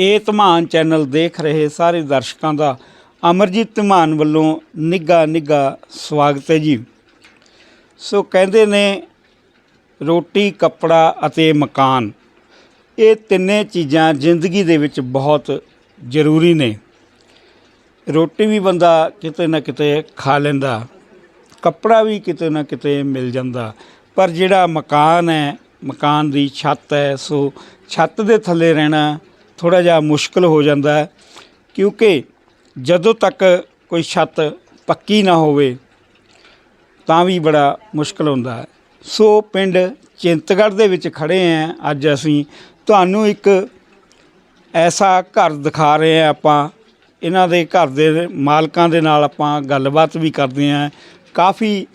ਇਹ ਧਮਾਨ ਚੈਨਲ ਦੇਖ ਰਹੇ ਸਾਰੇ ਦਰਸ਼ਕਾਂ ਦਾ ਅਮਰਜੀਤ ਧਮਾਨ ਵੱਲੋਂ ਨਿੱਘਾ ਨਿੱਘਾ ਸਵਾਗਤ ਹੈ ਜੀ। ਸੋ ਕਹਿੰਦੇ ਨੇ ਰੋਟੀ, ਕੱਪੜਾ ਅਤੇ ਮਕਾਨ, ਇਹ ਤਿੰਨੇ ਚੀਜ਼ਾਂ ਜ਼ਿੰਦਗੀ ਦੇ ਵਿੱਚ ਬਹੁਤ ਜ਼ਰੂਰੀ ਨੇ। ਰੋਟੀ ਵੀ ਬੰਦਾ ਕਿਤੇ ਨਾ ਕਿਤੇ ਖਾ ਲੈਂਦਾ, ਕੱਪੜਾ ਵੀ ਕਿਤੇ ਨਾ ਕਿਤੇ ਮਿਲ ਜਾਂਦਾ, ਪਰ ਜਿਹੜਾ ਮਕਾਨ ਹੈ, ਮਕਾਨ ਦੀ ਛੱਤ ਹੈ, ਸੋ ਛੱਤ ਦੇ ਥੱਲੇ ਰਹਿਣਾ ਥੋੜਾ ਜਿਹਾ ਮੁਸ਼ਕਲ ਹੋ ਜਾਂਦਾ ਹੈ, ਕਿਉਂਕਿ ਜਦੋਂ ਤੱਕ ਕੋਈ ਛੱਤ ਪੱਕੀ ਨਾ ਹੋਵੇ, ਤਾਂ ਵੀ ਬੜਾ ਮੁਸ਼ਕਲ ਹੁੰਦਾ ਹੈ। ਸੋ ਪਿੰਡ ਚਿੰਤਗੜ੍ਹ ਦੇ ਵਿੱਚ ਖੜੇ ਆਂ ਅੱਜ ਅਸੀਂ। ਤੁਹਾਨੂੰ ਇੱਕ ਐਸਾ ਘਰ ਦਿਖਾ ਰਹੇ ਹਾਂ ਆਪਾਂ। ਇਹਨਾਂ ਦੇ ਘਰ ਦੇ ਮਾਲਕਾਂ ਦੇ ਨਾਲ ਆਪਾਂ ਗੱਲਬਾਤ ਵੀ ਕਰਦੇ ਹਾਂ। ਕਾਫੀ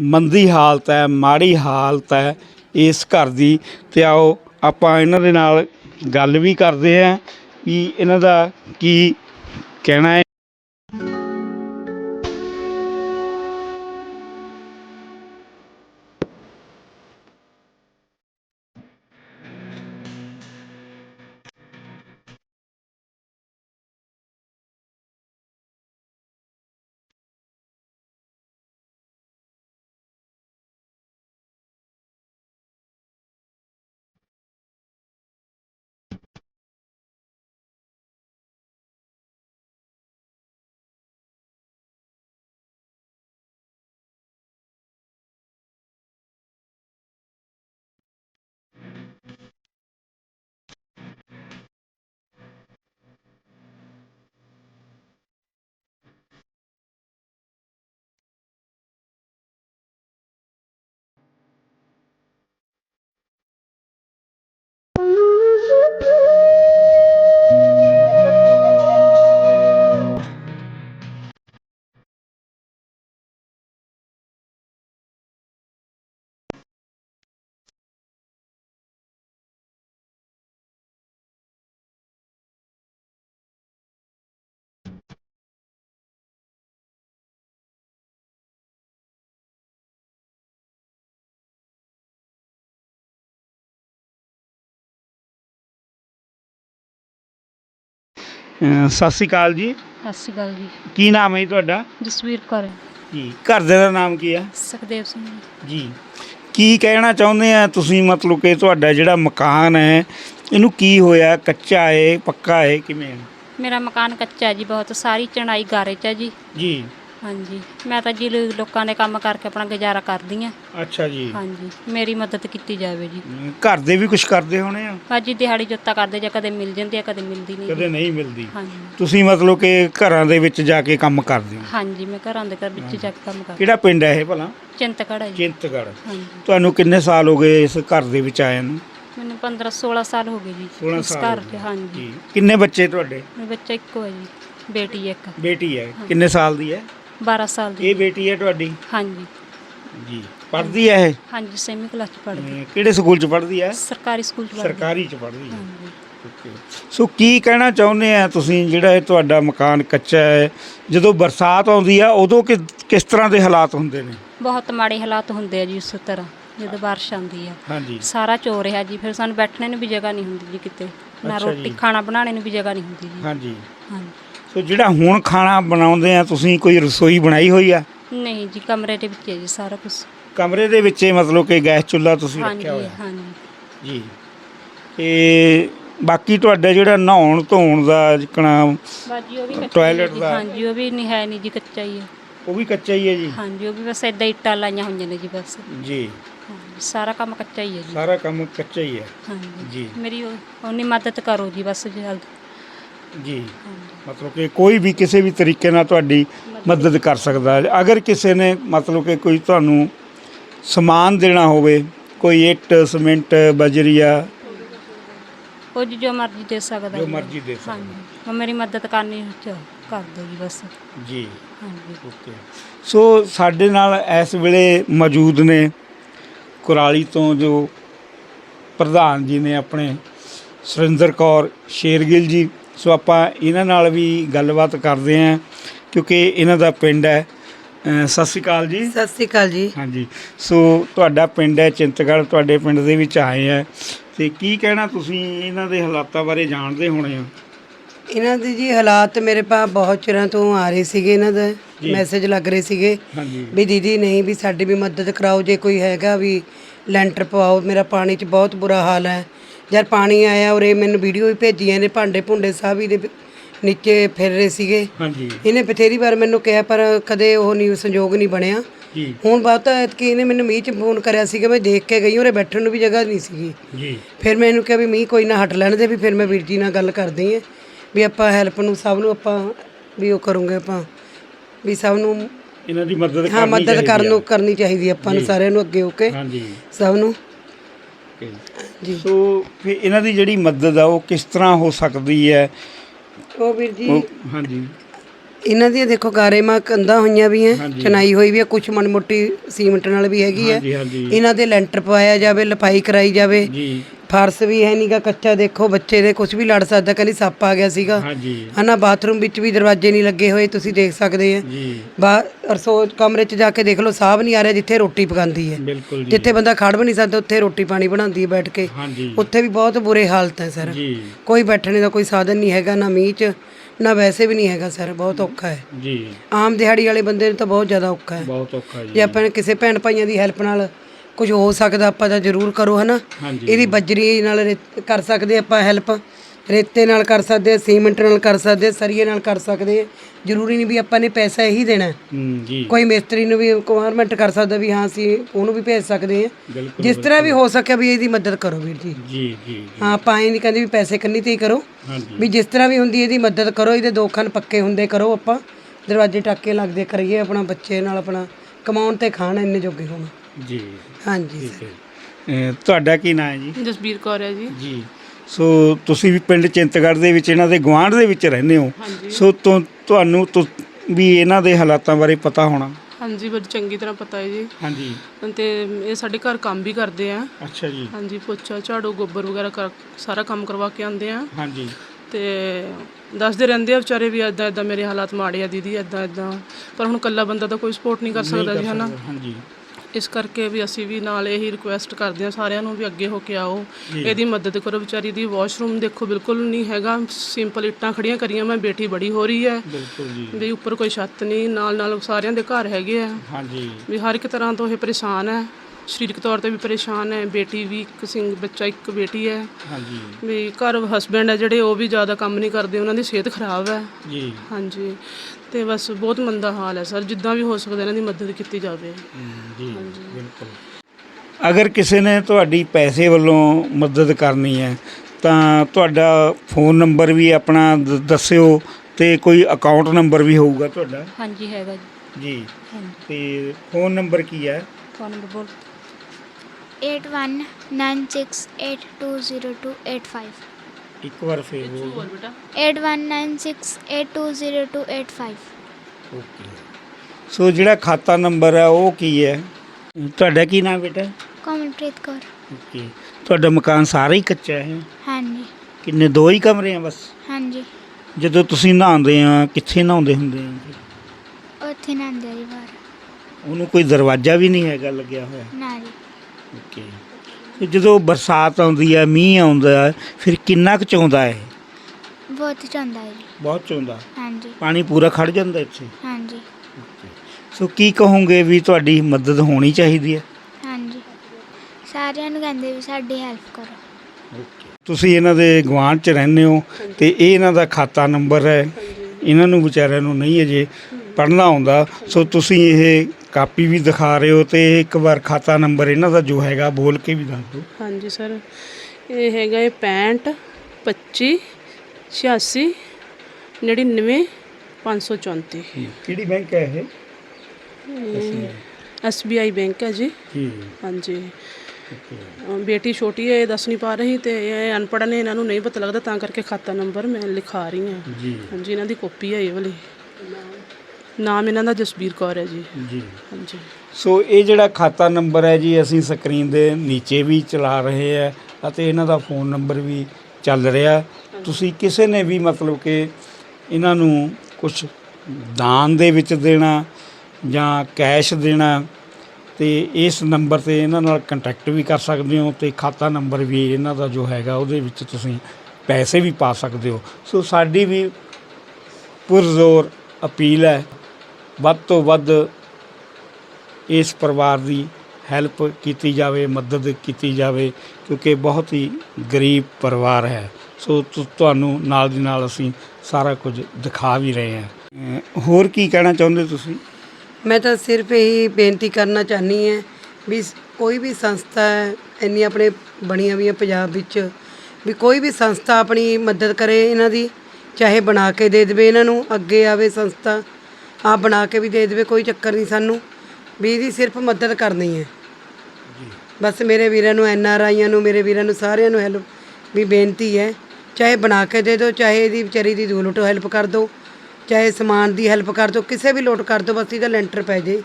ਮੰਦੀ ਹਾਲਤ ਹੈ, ਮਾੜੀ ਹਾਲਤ ਹੈ ਇਸ ਘਰ ਦੀ। ਤੇ ਆਓ ਆਪਾਂ ਇਹਨਾਂ ਦੇ ਨਾਲ ਗੱਲ ਵੀ ਕਰਦੇ ਹਾਂ ਵੀ ਇਹਨਾਂ ਦਾ ਕੀ ਕਹਿਣਾ ਹੈ। ਅਹ ਸਤਿ ਸ਼੍ਰੀ ਅਕਾਲ ਜੀ। ਸਤਿ ਸ਼੍ਰੀ ਅਕਾਲ ਜੀ। ਕੀ ਨਾਮ ਹੈ ਜੀ ਤੁਹਾਡਾ? ਜਸਵੀਰ ਕੌਰ ਜੀ ਘਰ ਦੇ ਦਾ ਨਾਮ ਕੀ ਹੈ? ਸੁਖਦੇਵ ਸਿੰਘ ਜੀ। ਕੀ ਕਹਿਣਾ ਚਾਹੁੰਦੇ ਆ ਤੁਸੀਂ? ਮਤਲਬ ਕਿ ਤੁਹਾਡਾ ਜਿਹੜਾ ਮਕਾਨ ਹੈ ਇਹਨੂੰ ਕੀ ਹੋਇਆ? ਕੱਚਾ ਹੈ ਪੱਕਾ ਹੈ ਕਿਵੇਂ ਹੈ? ਮੇਰਾ ਮਕਾਨ ਕੱਚਾ ਹੈ ਜੀ ਬਹੁਤ ਸਾਰੀ ਚਣਾਈ ਗਾਰੇ ਚ ਹੈ ਜੀ। ਜੀ। ਹਾਂਜੀ। ਮੈਂ ਤਾਂ ਜੀ ਲੋ- ਲੋਕਾਂ ਦੇ ਕੰਮ ਕਰਕੇ ਆਪਣਾ ਗੁਜ਼ਾਰਾ ਕਰਦੀ ਆ। ਅੱਛਾ ਜੀ। ਹਾਂਜੀ। ਮੇਰੀ ਮਦਦ ਕੀਤੀ ਜਾਵੇ ਜੀ। ਘਰ ਦੇ ਵੀ ਕੁਝ ਕਰਦੇ ਹੋਣੇ ਆ? ਬਾਜੀ ਦਿਹਾੜੀ ਜੁੱਤਾ ਕਰਦੇ ਜਾਂ ਕਦੇ ਮਿਲ ਜਾਂਦੀ ਆ ਕਦੇ ਮਿਲਦੀ ਨਹੀਂ ਕਦੇ ਜੀ। ਨਹੀਂ ਮਿਲਦੀ। ਹਾਂਜੀ। ਤੁਸੀਂ ਮਤਲਬ ਕਿ ਘਰਾਂ ਦੇ ਵਿੱਚ ਜਾ ਕੇ ਕੰਮ ਕਰਦੇ ਹੋ? ਹਾਂਜੀ ਮੈਂ ਘਰਾਂ ਦੇ ਘਰ ਵਿੱਚ ਜਾ ਕੇ ਕੰਮ ਕਰਦੀ। ਕਿਹੜਾ ਪਿੰਡ ਹੈ ਇਹ ਭਲਾ? ਚਿੰਤਕੜ ਹੈ ਜੀ। ਚਿੰਤਗੜ੍ਹ। ਹਾਂਜੀ। ਤੁਹਾਨੂੰ ਕਿੰਨੇ ਸਾਲ ਹੋ ਗਏ ਇਸ ਘਰ ਦੇ ਵਿੱਚ ਆਏ ਨੂੰ? ਮੈਨੂੰ 15 16 ਸਾਲ ਹੋ ਗਏ ਜੀ। 16 ਇਸ ਸਾਲ ਘਰ ਹੋ 'ਚ। ਹਾਂਜੀ। ਜੀ। ਕਿੰਨੇ ਬੱਚੇ ਤੁਹਾਡੇ? ਮੇਰਾ ਬੱਚਾ ਇੱਕੋ ਹੈ ਜੀ। ਬੇਟੀ ਇੱਕ। ਬੇਟੀ ਹੈ। ਕਿੰਨੇ ਸਾਲ ਦੀ ਹੈ? 12 ਸਾਲ ਦੀ। ਇਹ ਬੇਟੀ ਹੈ ਤੁਹਾਡੀ? ਹਾਂਜੀ। ਜੀ। ਪੜ੍ਹਦੀ ਹੈ ਇਹ? ਹਾਂਜੀ ਸੈਮੀ ਕਲਾਸ ਚ ਪੜ੍ਹਦੀ। ਅਮ, ਕਿਹੜੇ ਸਕੂਲ ਚ ਪੜ੍ਹਦੀ ਹੈ? ਸਰਕਾਰੀ ਸਕੂਲ ਚ ਪੜ੍ਹਦੀ। ਸਰਕਾਰੀ ਚ ਪੜ੍ਹਦੀ ਹੈ। ਹਾਂਜੀ। ਓਕੇ। ਸੋ ਕੀ ਕਹਿਣਾ ਚਾਹੁੰਦੇ ਆ ਤੁਸੀਂ? ਜਿਹੜਾ ਇਹ ਤੁਹਾਡਾ ਮਕਾਨ ਕੱਚਾ ਹੈ ਜਦੋਂ ਬਰਸਾਤ ਆਉਂਦੀ ਆ ਉਦੋਂ ਕਿ ਕਿਸ ਤਰ੍ਹਾਂ ਦੇ ਹਾਲਾਤ ਹੁੰਦੇ ਨੇ? ਬਹੁਤ ਮਾੜੇ ਹਾਲਾਤ ਹੁੰਦੇ ਆ ਜੀ ਉਸ ਤਰ੍ਹਾਂ ਜਦੋਂ ਬਾਰਿਸ਼ ਆਉਂਦੀ ਆ। ਹਾਂਜੀ। ਸਾਰਾ ਚੋ ਰਿਹਾ ਜੀ ਫਿਰ ਸਾਨੂੰ ਬੈਠਣੇ ਨੂੰ ਵੀ ਜਗ੍ਹਾ ਨਹੀਂ ਹੁੰਦੀ ਜੀ ਕਿਤੇ। ਨਾ ਅੱਛਾ ਰੋਟੀ। ਖਾਣਾ ਬਣਾਉਣੇ ਨੂੰ ਵੀ ਜਗ੍ਹਾ ਨਹੀਂ ਹੁੰਦੀ ਜੀ। ਹਾਂਜੀ। ਹਾਂਜੀ। ਸੋ ਜਿਹੜਾ ਹੁਣ ਖਾਣਾ ਬਣਾਉਂਦੇ ਆ ਤੁਸੀਂ ਕੋਈ ਰਸੋਈ ਬਣਾਈ ਹੋਈ ਆ? ਨਹੀਂ ਜੀ ਕਮਰੇ ਦੇ ਵਿੱਚ ਹੈ ਜੀ ਸਾਰਾ ਕੁਝ ਕਮਰੇ ਦੇ ਵਿੱਚ ਹੀ ਮਤਲਬ ਕਿ ਗੈਸ ਚੁੱਲ੍ਹਾ ਤੁਸੀਂ ਹਾਂਜੀ ਰੱਖਿਆ ਹੋਇਆ? ਹਾਂਜੀ। ਜੀ। ਤੇ ਬਾਕੀ ਤੁਹਾਡਾ ਜਿਹੜਾ ਨਹਾਉਣ ਧੋਣ ਦਾ ਜਿਕਣਾ ਬਾਜੀ ਉਹ ਵੀ ਕੱਚਾ ਹੀ ਹੈ ਟਾਇਲਟ ਜੀ, ਦਾ? ਹਾਂਜੀ ਉਹ ਵੀ ਨਹੀਂ ਹੈ ਨਹੀਂ ਜੀ ਕੱਚਾ ਹੀ ਹੈ। ਉਹ ਵੀ ਕੱਚਾ ਹੀ ਹੈ ਜੀ? ਹਾਂਜੀ ਉਹ ਵੀ ਬਸ ਏਦਾਂ ਇੱਟਾਂ ਲਾਈਆਂ ਹੋਈਆਂ ਨੇ ਜੀ ਬਸ। ਜੀ। ਹਾਂਜੀ, ਸਾਰਾ ਕੰਮ ਕੱਚਾ ਹੀ ਹੈ ਜੀ। ਸਾਰਾ ਕੰਮ ਕੱਚਾ ਹੀ ਹੈ। ਹਾਂਜੀ। ਜੀ। ਮੇਰੀ ਉਹ- ਉਨੀ ਮਦਦ ਕਰੋ ਜੀ ਬਸ ਜਲਦ। ਜੀ। ਮਤਲਬ ਕਿ ਕੋਈ ਵੀ ਕਿਸੇ ਵੀ ਤਰੀਕੇ ਨਾਲ ਤੁਹਾਡੀ ਮਦਦ ਕਰ ਸਕਦਾ ਹੈ। ਅਗਰ ਕਿਸੇ ਨੇ ਮਤਲਬ ਕਿ ਕੋਈ ਤੁਹਾਨੂੰ ਸਮਾਨ ਦੇਣਾ ਹੋਵੇ ਕੋਈ ਇੱਟ ਸੀਮੈਂਟ ਬਜਰੀਆ ਉਹ ਜੀ ਜੋ ਮਰਜ਼ੀ ਦੇ ਸਕਦਾ ਜੋ ਜੀ। ਮਰਜ਼ੀ ਦੇ ਸਕਦਾ। ਹਾਂਜੀ। ਉਹ ਮੇਰੀ ਮਦਦ ਕਰਨੀ ਚ ਕਰ ਦਿਓ ਜੀ ਬਸ। ਜੀ। ਹਾਂਜੀ। ਓਕੇ। ਸੋ ਸਾਡੇ ਨਾਲ ਇਸ ਵੇਲੇ ਮੌਜੂਦ ਨੇ ਕੁਰਾਲੀ ਤੋਂ ਜੋ ਪ੍ਰਧਾਨ ਜੀ ਨੇ ਆਪਣੇ ਸੁਰਿੰਦਰ ਕੌਰ ਸ਼ੇਰਗਿੱਲ ਜੀ। ਸੋ ਆਪਾਂ ਇਹਨਾਂ ਨਾਲ ਵੀ ਗੱਲਬਾਤ ਕਰਦੇ ਹਾਂ ਕਿਉਂਕਿ ਇਹਨਾਂ ਦਾ ਪਿੰਡ ਹੈ। ਸਤਿ ਸ਼੍ਰੀ ਅਕਾਲ ਜੀ। ਸਤਿ ਸ੍ਰੀ ਅਕਾਲ ਜੀ। ਹਾਂਜੀ। ਸੋ ਤੁਹਾਡਾ ਪਿੰਡ ਹੈ ਚਿੰਤਗੜ੍ਹ ਤੁਹਾਡੇ ਪਿੰਡ ਦੇ ਵਿੱਚ ਆਏ ਆ ਤੇ ਕੀ ਕਹਿਣਾ ਤੁਸੀਂ ਇਹਨਾਂ ਦੇ ਹਾਲਾਤਾਂ ਬਾਰੇ ਜਾਣਦੇ ਹੋਣੇ ਆ? ਇਹਨਾਂ ਦੇ ਜੀ ਹਾਲਾਤ ਮੇਰੇ ਪਾ ਬਹੁਤ ਚਿਰਾਂ ਤੋਂ ਆ ਰਹੇ ਸੀਗੇ ਇਹਨਾਂ ਦਾ ਮੈਸੇਜ ਲੱਗ ਰਹੇ ਸੀਗੇ ਹਾਂਜੀ। ਵੀ ਦੀਦੀ ਨਹੀਂ ਵੀ ਸਾਡੀ ਵੀ ਮਦਦ ਕਰਾਓ ਜੇ ਕੋਈ ਹੈਗਾ ਵੀ ਲੈਂਟਰ ਪਵਾਓ ਮੇਰਾ ਪਾਣੀ 'ਚ ਬਹੁਤ ਬੁਰਾ ਹਾਲ ਹੈ। ਜਦ ਪਾਣੀ ਆਇਆ ਉਰੇ ਮੈਨੂੰ ਵੀਡੀਓ ਵੀ ਭੇਜੀਆਂ ਨੇ ਭਾਂਡੇ ਭੁੰਡੇ ਸਭ ਇਹਦੇ ਨੀਚੇ ਫਿਰ ਰਹੇ ਸੀਗੇ। ਹਾਂਜੀ। ਇਹਨੇ ਬਥੇਰੀ ਵਾਰ ਮੈਨੂੰ ਕਿਹਾ ਪਰ ਕਦੇ ਉਹ ਨਹੀਂ ਸੰਯੋਗ ਨਹੀਂ ਬਣਿਆ। ਜੀ। ਹੁਣ ਬਾਤ ਕਿ ਇਹਨੇ ਮੈਨੂੰ ਮੀਂਹ 'ਚ ਫੋਨ ਕਰਿਆ ਸੀਗਾ ਮੈਂ ਦੇਖ ਕੇ ਗਈ ਉਰੇ ਬੈਠਣ ਨੂੰ ਵੀ ਜਗ੍ਹਾ ਨਹੀਂ ਸੀਗੀ। ਜੀ। ਫਿਰ ਮੈਂ ਇਹਨੂੰ ਕਿਹਾ ਵੀ ਮੀਂਹ ਕੋਈ ਨਾ ਹਟ ਲੈਣ ਦੇ ਵੀ ਫਿਰ ਮੈਂ ਵੀਰ ਜੀ ਨਾਲ ਗੱਲ ਕਰਦੀ ਹਾਂ ਵੀ ਆਪਾਂ ਹੈਲਪ ਨੂੰ ਸਭ ਨੂੰ ਆਪਾਂ ਵੀ ਉਹ ਕਰੂੰਗੇ ਆਪਾਂ ਵੀ ਸਭ ਨੂੰ ਇਹਨਾਂ ਦੀ ਮਦਦ ਹਾਂ ਕਰਨੀ ਮਦਦ ਚਾਹੀਦੀ ਕਰਨ। ਨੂੰ ਕਰਨੀ ਚਾਹੀਦੀ ਹੈ ਆਪਾਂ ਨੂੰ ਸਾਰਿਆਂ ਨੂੰ ਅੱਗੇ ਹੋ ਕੇ ਹਾਂਜੀ। ਸਭ ਨੂੰ। ਸੋ ਫਿਰ ਇਹਨਾਂ ਦੀ ਜਿਹੜੀ ਮਦਦ ਆ ਉਹ ਕਿਸ ਤਰ੍ਹਾਂ ਹੋ ਸਕਦੀ ਹੈ? ਉਹ ਵੀਰ ਜੀ ਉਹ ਹਾਂਜੀ। ਇਹਨਾਂ ਦੀਆਂ ਦੇਖੋ ਗਾਰੇਮਾਂ ਕੰਧਾਂ ਹੋਈਆਂ ਵੀ ਹੈ ਹਾਂਜੀ। ਚਨਾਈ ਹੋਈ ਵੀ ਹੈ ਕੁਛ ਮਨ ਮੋਟੀ ਸੀਮੈਂਟ ਨਾਲ ਵੀ ਹੈਗੀ ਹੈ। ਹਾਂਜੀ ਹਾਂਜੀ। ਇਹਨਾਂ ਦੇ ਲੈਂਟਰ ਪਵਾਇਆ ਜਾਵੇ ਲਪਾਈ ਕਰਾਈ ਜਾਵੇ। ਜੀ। ਫਰਸ਼ ਵੀ ਹੈ ਨਹੀਂਗਾ ਕੱਚਾ ਦੇਖੋ ਬੱਚੇ ਦੇ ਕੁਝ ਵੀ ਲੜ ਸਕਦਾ ਕਹਿੰਦੀ ਸੱਪ ਆ ਗਿਆ ਸੀਗਾ। ਹਾਂਜੀ। ਹਨਾ ਬਾਥਰੂਮ ਵਿੱਚ ਵੀ ਦਰਵਾਜ਼ੇ ਨਹੀਂ ਲੱਗੇ ਹੋਏ ਤੁਸੀਂ ਦੇਖ ਸਕਦੇ ਆ। ਜੀ। ਬਾ ਰਸੋਈ ਕਮਰੇ 'ਚ ਜਾ ਕੇ ਦੇਖ ਲਓ ਸਾਹ ਨਹੀਂ ਆ ਰਿਹਾ ਜਿੱਥੇ ਰੋਟੀ ਪਕਾਉਂਦੀ ਹੈ। ਬਿਲਕੁਲ ਜੀ। ਜਿੱਥੇ ਬੰਦਾ ਖੜ ਵੀ ਨਹੀਂ ਸਕਦਾ ਉੱਥੇ ਰੋਟੀ ਪਾਣੀ ਬਣਾਉਂਦੀ ਹੈ ਬੈਠ ਕੇ। ਹਾਂਜੀ। ਉੱਥੇ ਵੀ ਬਹੁਤ ਬੁਰੇ ਹਾਲਤ ਹੈ ਸਰ। ਜੀ। ਕੋਈ ਬੈਠਣੇ ਦਾ ਕੋਈ ਸਾਧਨ ਨਹੀਂ ਹੈਗਾ ਨਾ ਮੀਂਹ 'ਚ ਨਾ ਵੈਸੇ ਵੀ ਨਹੀਂ ਹੈਗਾ ਸਰ। ਬਹੁਤ ਔਖਾ ਹੈ। ਜੀ। ਆਮ ਦਿਹਾੜੀ ਵਾਲੇ ਬੰਦੇ ਨੂੰ ਤਾਂ ਬਹੁਤ ਜ਼ਿਆਦਾ ਔਖਾ ਹੈ। ਬਹੁਤ ਔਖਾ ਜੀ। ਜੇ ਆਪਾਂ ਕਿਸੇ ਭੈਣ ਭਾਈਆਂ ਦੀ ਹੈਲਪ ਨਾਲ ਕੁਝ ਹੋ ਸਕਦਾ ਆਪਾਂ ਤਾਂ ਜ਼ਰੂਰ ਕਰੋ ਹਨਾ। ਹਾਂਜੀ। ਇਹਦੀ ਬਜਰੀ ਨਾਲ ਰੇਤ- ਕਰ ਸਕਦੇ ਆਪਾਂ ਹੈਲਪ ਰੇਤੇ ਨਾਲ ਕਰ ਸਕਦੇ ਹਾਂ ਸੀਮੈਂਟ ਨਾਲ ਕਰ ਸਕਦੇ ਹਾਂ ਸਰੀਏ ਨਾਲ ਕਰ ਸਕਦੇ ਹਾਂ ਜ਼ਰੂਰੀ ਨਹੀਂ ਵੀ ਆਪਾਂ ਨੇ ਪੈਸਾ ਇਹੀ ਦੇਣਾ ਹੈ। ਹੂੰ ਜੀ। ਕੋਈ ਮਿਸਤਰੀ ਨੂੰ ਵੀ ਰਿਕੁਆਇਰਮੈਂਟ ਕਰ ਸਕਦਾ ਵੀ ਹਾਂ ਅਸੀਂ ਉਹਨੂੰ ਵੀ ਭੇਜ ਸਕਦੇ ਹਾਂ ਬਿਲਕੁਲ ਜਿਸ ਤਰ੍ਹਾਂ ਵੀ ਹੋ ਸਕੇ ਵੀ ਇਹਦੀ ਮਦਦ ਕਰੋ ਵੀਰ ਜੀ। ਜੀ ਜੀ ਹਾਂ ਆਪਾਂ ਇਹ ਨਹੀਂ ਕਹਿੰਦੇ ਵੀ ਪੈਸੇ ਕੰਨੀ ਤੇ ਹੀ ਕਰੋ। ਹਾਂਜੀ। ਵੀ ਜਿਸ ਤਰ੍ਹਾਂ ਵੀ ਹੁੰਦੀ ਇਹਦੀ ਮਦਦ ਕਰੋ ਇਹਦੇ ਦੋ ਖਨ ਪੱਕੇ ਹੁੰਦੇ ਕਰੋ ਆਪਾਂ। ਦਰਵਾਜ਼ੇ ਟਾਕੇ ਲੱਗਦੇ ਕਰੀਏ ਆਪਣਾ ਬੱਚੇ ਨਾਲ ਆਪਣਾ। ਕਮਾਉਣ ਤੇ ਖਾਣ ਇੰਨੇ ਜੋਗੇ ਹੋਣ। ਜੀ। ਹਾਂਜੀ ਸਰ। ਅਹ ਤੁਹਾਡਾ ਕੀ ਨਾਮ ਹੈ ਜੀ? ਜਸਬੀਰ ਕੌਰ ਹੈ ਜੀ। ਜੀ। ਸੋ ਤੁਸੀਂ ਵੀ ਪਿੰਡ ਚਿੰਤਗੜ੍ਹ ਦੇ ਵਿੱਚ ਇਹਨਾਂ ਦੇ ਗੁਆਂਢ ਦੇ ਵਿੱਚ ਰਹਿੰਦੇ ਹੋ। ਹਾਂਜੀ। ਸੋ ਤੁ- ਤੁਹਾਨੂੰ ਤੁ- ਵੀ ਇਹਨਾਂ ਦੇ ਹਾਲਾਤਾਂ ਬਾਰੇ ਪਤਾ ਹੋਣਾ। ਹਾਂਜੀ ਬੜੀ ਚੰਗੀ ਤਰ੍ਹਾਂ ਪਤਾ ਹੈ ਜੀ। ਹਾਂਜੀ। ਤੇ ਇਹ ਸਾਡੇ ਘਰ ਕੰਮ ਵੀ ਕਰਦੇ ਆ। ਅੱਛਾ ਜੀ। ਹਾਂਜੀ ਪੋਚਾ ਝਾੜੂ ਗੋਬਰ ਵਗੈਰਾ ਕਰ ਸਾਰਾ ਕੰਮ ਕਰਵਾ ਕੇ ਆਉਂਦੇ ਆ। ਹਾਂਜੀ। ਤੇ ਦੱਸਦੇ ਰਹਿੰਦੇ ਆ ਵਿਚਾਰੇ ਵੀ ਇਦਾਂ ਇਦਾਂ ਮੇਰੇ ਹਾਲਾਤ ਮਾੜੇ ਆ ਦੀਦੀ ਇਦਾਂ ਇਦਾਂ ਪਰ ਹੁਣ ਕੱਲਾ ਬੰਦਾ ਤਾਂ ਕੋਈ ਸਪੋਰਟ ਨਹੀਂ ਕਰ ਸਕਦਾ ਜੀ ਹਨਾ? ਹਾਂਜੀ। ਇਸ ਕਰਕੇ ਵੀ ਅਸੀਂ ਵੀ ਨਾਲ ਇਹੀ ਰਿਕੁਐਸਟ ਕਰਦੇ ਆ ਸਾਰਿਆਂ ਨੂੰ ਵੀ ਅੱਗੇ ਹੋ ਕੇ ਆਓ। ਇਹਦੀ ਮਦਦ ਕਰੋ ਵਿਚਾਰੀ ਦੀ ਵਾਸ਼ਰੂਮ ਦੇਖੋ ਬਿਲਕੁਲ ਨਹੀਂ ਹੈਗਾ ਸਿੰਪਲ ਇੱਟਾਂ ਖੜੀਆਂ ਕਰੀਆਂ ਮੈਂ ਬੇਟੀ ਬੜੀ ਹੋ ਰਹੀ ਹੈ। ਬਿਲਕੁਲ ਜੀ। ਵੀ ਉੱਪਰ ਕੋਈ ਛੱਤ ਨਹੀਂ ਨਾਲ ਨਾਲ ਸਾਰਿਆਂ ਦੇ ਘਰ ਹੈਗੇ ਆ। ਹਾਂਜੀ। ਵੀ ਹਰ ਇੱਕ ਤਰ੍ਹਾਂ ਤੋਂ ਇਹ ਪਰੇਸ਼ਾਨ ਹੈ। ਸਰੀਰਕ ਤੌਰ ਤੇ ਵੀ ਪਰੇਸ਼ਾਨ ਹੈ ਬੇਟੀ ਵੀ ਇੱਕ ਸਿੰਘ ਬੱਚਾ ਇੱਕ ਬੇਟੀ ਹੈ। ਹਾਂਜੀ। ਵੀ ਘਰ ਹਸਬੈਂਡ ਹੈ ਜਿਹੜੇ ਉਹ ਵੀ ਜ਼ਿਆਦਾ ਕੰਮ ਨਹੀਂ ਕਰਦੇ ਉਹਨਾਂ ਦੀ ਸਿਹਤ ਖਰਾਬ ਹੈ। ਜੀ। ਹਾਂਜੀ। ਤੇ ਬਸ ਬਹੁਤ ਮੰਦਾ ਹਾਲ ਹੈ ਸਰ ਜਿੱਦਾਂ ਵੀ ਹੋ ਸਕਦਾ ਇਹਨਾਂ ਦੀ ਮਦਦ ਕੀਤੀ ਜਾਵੇ। ਜੀ ਬਿਲਕੁਲ। ਅਗਰ ਕਿਸੇ ਨੇ ਤੁਹਾਡੀ ਪੈਸੇ ਵੱਲੋਂ ਮਦਦ ਕਰਨੀ ਹੈ ਤਾਂ ਤੁਹਾਡਾ ਫੋਨ ਨੰਬਰ ਵੀ ਆਪਣਾ ਦ- ਦੱਸਿਓ ਤੇ ਕੋਈ ਅਕਾਊਂਟ ਨੰਬਰ ਵੀ ਹੋਊਗਾ ਤੁਹਾਡਾ। ਹਾਂਜੀ ਹੈਗਾ ਜੀ। ਜੀ। ਹਾਂਜੀ। ਤੇ ਫੋਨ ਨੰਬਰ ਕੀ ਹੈ? ਫੋਨ ਨੰਬਰ ਬੋਲ। 8196820285 ਇੱਕ ਵਾਰ ਫੇਰ ਬੋਲ। ਹੋਰ ਬੇਟਾ। 8196820285 ਓਕੇ। ਸੋ ਜਿਹੜਾ ਖਾਤਾ ਨੰਬਰ ਹੈ ਉਹ ਕੀ ਹੈ? ਤੁਹਾਡਾ ਕੀ ਨਾਮ ਬੇਟਾ? ਕਮਲਪ੍ਰੀਤ ਕੌਰ। ਓਕੇ। ਤੁਹਾਡਾ ਮਕਾਨ ਸਾਰਾ ਹੀ ਕੱਚਾ ਹੈ? ਹਾਂਜੀ। ਕਿੰਨੇ ਦੋ ਹੀ ਕਮਰੇ ਆ ਬਸ? ਹਾਂਜੀ। ਜਦੋਂ ਤੁਸੀਂ ਨਹਾਉਂਦੇ ਆ ਕਿੱਥੇ ਨਹਾਉਂਦੇ ਹੁੰਦੇ ਆ? ਉੱਥੇ ਨੰਦੇ ਦੀ ਵਾਰ ਉਹਨੂੰ ਕੋਈ ਦਰਵਾਜ਼ਾ ਵੀ ਨਹੀਂ ਹੈਗਾ ਲੱਗਿਆ ਹੋਇਆ? ਨਾਰੀ ਓਕੇ। ਤੇ ਜਦੋਂ ਬਰਸਾਤ ਆਉਂਦੀ ਹੈ ਮੀਂਹ ਆਉਂਦਾ ਹੈ ਫਿਰ ਕਿੰਨਾ ਕੁ ਚਾਉਂਦਾ ਹੈ ਬਹੁਤ ਚੰਦਾ ਹੈ ਜੀ। ਬਹੁਤ ਚਾਉਂਦਾ ਹਾਂਜੀ। ਪਾਣੀ ਪੂਰਾ ਖੜ ਜਾਂਦਾ ਇੱਥੇ? ਹਾਂਜੀ। ਸੋ ਕੀ ਕਹੋਗੇ ਵੀ ਤੁਹਾਡੀ ਮਦਦ ਹੋਣੀ ਚਾਹੀਦੀ ਹੈ? ਹਾਂਜੀ। ਸਾਰਿਆਂ ਨੂੰ ਕਹਿੰਦੇ ਵੀ ਸਾਡੀ ਹੈਲਪ ਕਰੋ। ਤੁਸੀਂ ਇਹਨਾਂ ਦੇ ਗੁਆਂਢ 'ਚ ਰਹਿੰਦੇ ਹੋ ਤੇ ਇਹ ਇਹਨਾਂ ਦਾ ਖਾਤਾ ਨੰਬਰ ਹੈ। ਇਹਨਾਂ ਨੂੰ ਵਿਚਾਰਿਆਂ ਨੂੰ ਨਹੀਂ ਅਜੇ ਪੜ੍ਹਨਾ ਆਉਂਦਾ। ਸੋ ਤੁਸੀਂ ਇਹ ਕਾਪੀ ਵੀ ਦਿਖਾ ਰਹੇ ਹੋ ਤੇ ਇੱਕ ਵਾਰ ਖਾਤਾ ਨੰਬਰ ਇਹਨਾਂ ਦਾ ਜੋ ਹੈਗਾ ਬੋਲ ਕੇ ਵੀ ਦੱਸ ਦਿਓ। ਹਾਂਜੀ ਸਰ ਇਹ ਹੈਗਾ ਇਹ 65 25 86 99 534 ਕਿਹੜੀ ਬੈਂਕ ਹੈ ਇਹ? ਐਸਬੀਆਈ ਬੈਂਕ ਹੈ ਜੀ। ਹਾਂਜੀ। ਬੇਟੀ ਛੋਟੀ ਹੈ ਇਹ ਦੱਸ ਨਹੀਂ ਪਾ ਰਹੀ ਤੇ ਇਹ ਅਨਪੜ੍ਹ ਨੇ ਇਹਨਾਂ ਨੂੰ ਨਹੀਂ ਪਤਾ ਲੱਗਦਾ ਤਾਂ ਕਰਕੇ ਖਾਤਾ ਨੰਬਰ ਮੈਂ ਲਿਖਾ ਰਹੀ ਹਾਂ। ਜੀ। ਹਾਂਜੀ ਇਹਨਾਂ ਦੀ ਕਾਪੀ ਹੈ ਇਹ ਵਾਲੀ। ਨਾਮ ਇਹਨਾਂ ਦਾ ਜਸਬੀਰ ਕੌਰ ਹੈ ਜੀ। ਜੀ। ਹਾਂਜੀ। ਸੋ ਇਹ ਜਿਹੜਾ ਖਾਤਾ ਨੰਬਰ ਹੈ ਜੀ ਅਸੀਂ ਸਕਰੀਨ ਦੇ ਨੀਚੇ ਵੀ ਚਲਾ ਰਹੇ ਆ ਅਤੇ ਇਹਨਾਂ ਦਾ ਫੋਨ ਨੰਬਰ ਵੀ ਚੱਲ ਰਿਹਾ ਤੁਸੀਂ ਕਿਸੇ ਨੇ ਵੀ ਮਤਲਬ ਕਿ ਇਹਨਾਂ ਨੂੰ ਕੁਝ ਦਾਨ ਦੇ ਵਿੱਚ ਦੇਣਾ ਜਾਂ ਕੈਸ਼ ਦੇਣਾ ਤੇ ਇਸ ਨੰਬਰ ਤੇ ਇਹਨਾਂ ਨਾਲ ਕੰਟੈਕਟ ਵੀ ਕਰ ਸਕਦੇ ਹੋ ਤੇ ਖਾਤਾ ਨੰਬਰ ਵੀ ਇਹਨਾਂ ਦਾ ਜੋ ਹੈਗਾ ਉਹਦੇ ਵਿੱਚ ਤੁਸੀਂ ਪੈਸੇ ਵੀ ਪਾ ਸਕਦੇ ਹੋ। ਸੋ ਸਾਡੀ ਵੀ ਪੁਰਜ਼ੋਰ ਅਪੀਲ ਹੈ ਵੱਧ ਤੋਂ ਵੱਧ ਇਸ ਪਰਿਵਾਰ ਦੀ ਹੈਲਪ ਕੀਤੀ ਜਾਵੇ, ਮਦਦ ਕੀਤੀ ਜਾਵੇ, ਕਿਉਂਕਿ ਬਹੁਤ ਹੀ ਗਰੀਬ ਪਰਿਵਾਰ ਹੈ। ਸੋ ਤੁ- ਤੁਹਾਨੂੰ ਨਾਲ ਦੀ ਨਾਲ ਅਸੀਂ ਸਾਰਾ ਕੁਝ ਦਿਖਾ ਵੀ ਰਹੇ ਹਾਂ। ਅਹ ਹੋਰ ਕੀ ਕਹਿਣਾ ਚਾਹੁੰਦੇ ਤੁਸੀਂ? ਮੈਂ ਤਾਂ ਸਿਰਫ ਇਹੀ ਬੇਨਤੀ ਕਰਨਾ ਚਾਹਨੀ ਹੈ ਵੀ ਸ- ਕੋਈ ਵੀ ਸੰਸਥਾ ਹੈ ਇੰਨੀ ਆਪਣੇ ਬਣੀਆਂ ਵੀ ਪੰਜਾਬ ਵਿੱਚ, ਵੀ ਕੋਈ ਵੀ ਸੰਸਥਾ ਆਪਣੀ ਮਦਦ ਕਰੇ ਇਹਨਾਂ ਦੀ, ਚਾਹੇ ਬਣਾ ਕੇ ਦੇ ਦੇਵੇ ਇਹਨਾਂ ਨੂੰ, ਅੱਗੇ ਆਵੇ ਸੰਸਥਾ। ਆਪ ਬਣਾ ਕੇ ਵੀ ਦੇ ਦੇਵੇ ਕੋਈ ਚੱਕਰ ਨਹੀਂ ਸਾਨੂੰ। ਵੀ ਇਹਦੀ ਸਿਰਫ ਮਦਦ ਕਰਨੀ ਹੈ। ਬਸ ਮੇਰੇ ਵੀਰਾਂ ਨੂੰ ਐਨ ਆਰ ਆਈਆਂ ਨੂੰ ਮੇਰੇ ਵੀਰਾਂ ਨੂੰ ਸਾਰਿਆਂ ਨੂੰ ਹੈਲਪ ਵੀ ਬੇਨਤੀ ਹੈ। ਚਾਹੇ ਬਣਾ ਕੇ ਦੇ ਦਿਓ ਚਾਹੇ ਇਹਦੀ ਵਿਚਾਰੀ ਦੀ ਦੋ ਲੁੱਟ ਹੈਲਪ ਕਰ ਦਿਓ ਚਾਹੇ ਸਮਾਨ ਦੀ ਹੈਲਪ ਕਰ ਦਿਓ ਕਿਸੇ ਵੀ ਲੋਟ ਕਰ ਦਿਓ ਬਸ ਇਹਦਾ ਲੈਂਟਰ ਪੈ ਜੇ।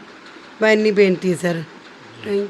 ਬਸ ਇੰਨੀ ਬੇਨਤੀ ਹੈ ਸਰ ਥੈਂਕ ਯੂ